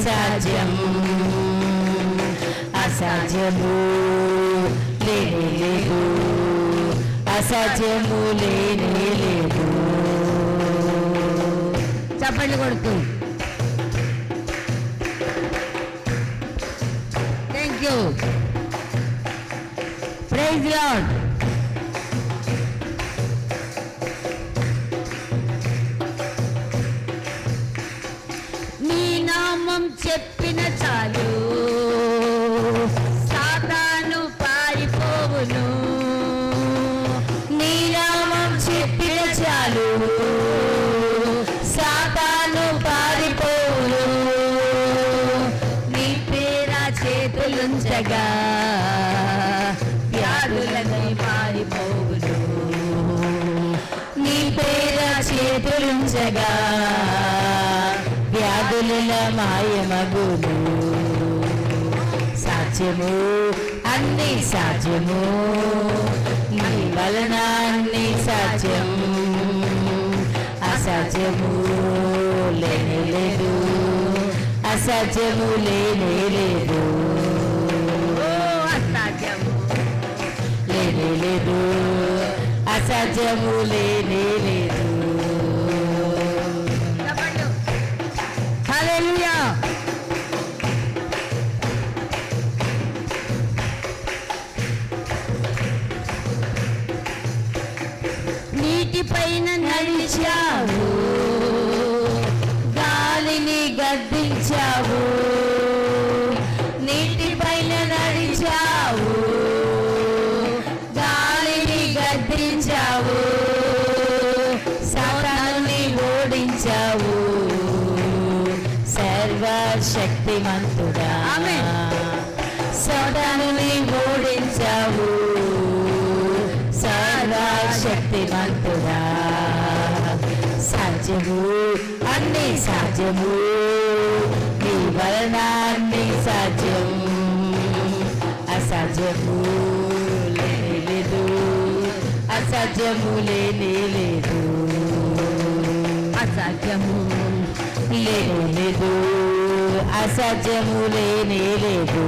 అసాధ్యము. అసాధ్యము లేనే లేదు. అసాధ్యము లేనే లేదు. చప్పట్లు కొడుతూ. థ్యాంక్ యూ ప్రైజ్ లాడ్ చేతులుంచగా వ్యాధులని పారిపోవును. నీ పేర చేతులుంచగా వ్యాధుల మాయమగును. సాధ్యము? అన్ని సాధ్యము. నీ వలన అన్ని సాధ్యం. అసాధ్యము లేనే లేదు. అసాధ్యము లేనే లేదు. లేదు అసాధ్యము లేనే లేదు చెప్పండు నీటిపైన నడిచావు. గాలిని గద్దించావు. ఓడించావు సర్వశక్తిమంతుడా. సాతానుని ఓడించావు. సర్వశక్తిమంతుడా. సాధ్యము అన్ని సాధ్యము నీ వలన అన్ని సాధ్యం అసాధ్యము లేదు అసాధ్యము లేనే లేదు అసాధ్యము లేనే లేదు అసాధ్యము లేనే లేదు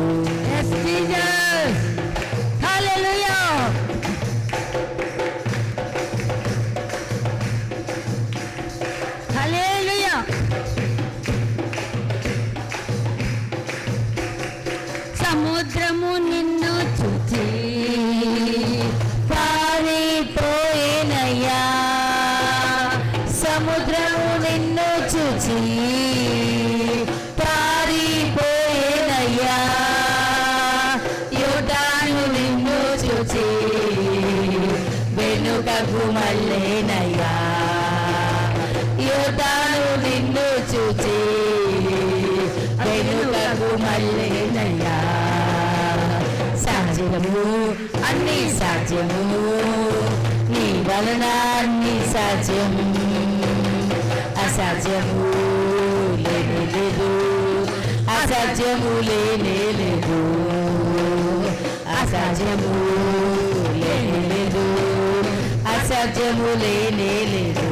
సముద్రము నిన్ను చూచి పారిపోయేనయ్యా. సముద్రము నిన్ను చూచి పారిపోయేనయ్యా. యుటాను నిన్ను చూచి వెనుకకు మళ్ళేనయ్యా. యుటాను నిన్ను చూచి వెనుకకు మళ్ళేనయ్యా. సాధ్యము అన్ని సాధ్యము. నీ వలన అన్ని సాధ్యము అసాధ్యము లేనే లేదు అసాధ్యము లేనే లేదు అసాధ్యము లేనే లేదు అసాధ్యము లేనే లేదు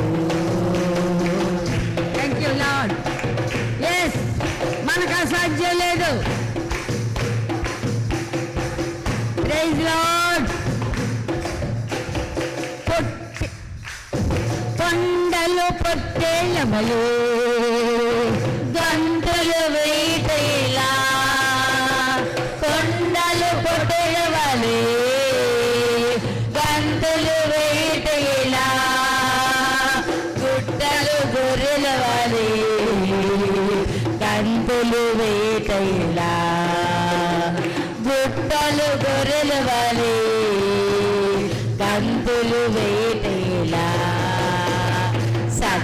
థ్యాంక్ యూ లాడ్ ఎస్ మనకు అసాధ్యం లేదు. ప్రైజ్ లాడ్ కొండలు పొట్టేళ్ళమలు గంటలు వేటేలా. కొండలు పొట్టెడవలే గంటలు వేటేలా. గుట్టలు గొర్రెల వలే వేటేలా. గుట్టలు గొర్రెల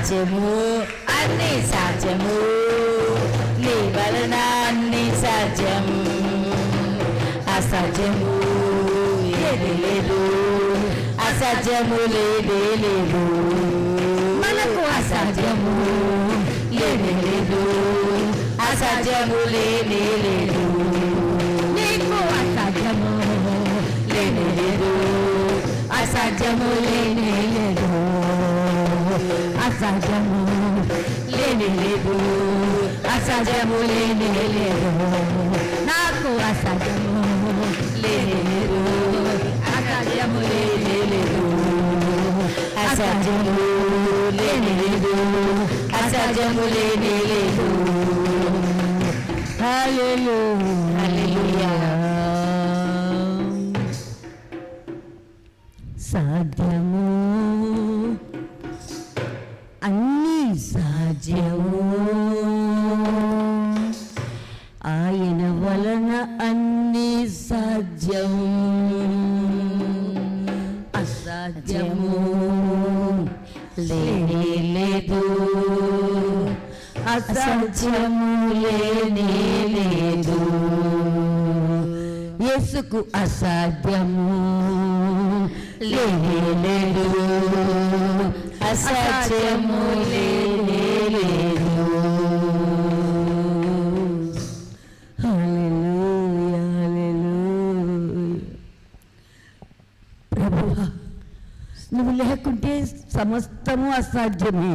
సాధ్యము అన్ని సాధ్యము. నీ వలన అన్ని సాధ్యం. అసాధ్యము. ఏది లేదు. అసాధ్యము లేదే లేదు. మనకు అసాధ్యము లేనే లేదు. అసాధ్యము లేనే లేదు. నీకు అసాధ్యము లేనే లేదు. అసాధ్యము లేనే అసహజము లేని లేదు. అసహజము లేని లేదు. నాకు అసహజము లేనే లేదు. అసహజము లేని లేదు. అసహజము లేని లేదు. అసహజము లేని లేదు. హల్లెలూయా. అన్నీ సాధ్యము ఆయన వలన అన్నీ సాధ్యము అసాధ్యము లేనే లేదు అసాధ్యము లేనే లేదు యేసుకు అసాధ్యము లేనే లేదు. అసత్యము లేనే లేదు నువ్వు లేకుంటే సమస్తము అసాధ్యమే.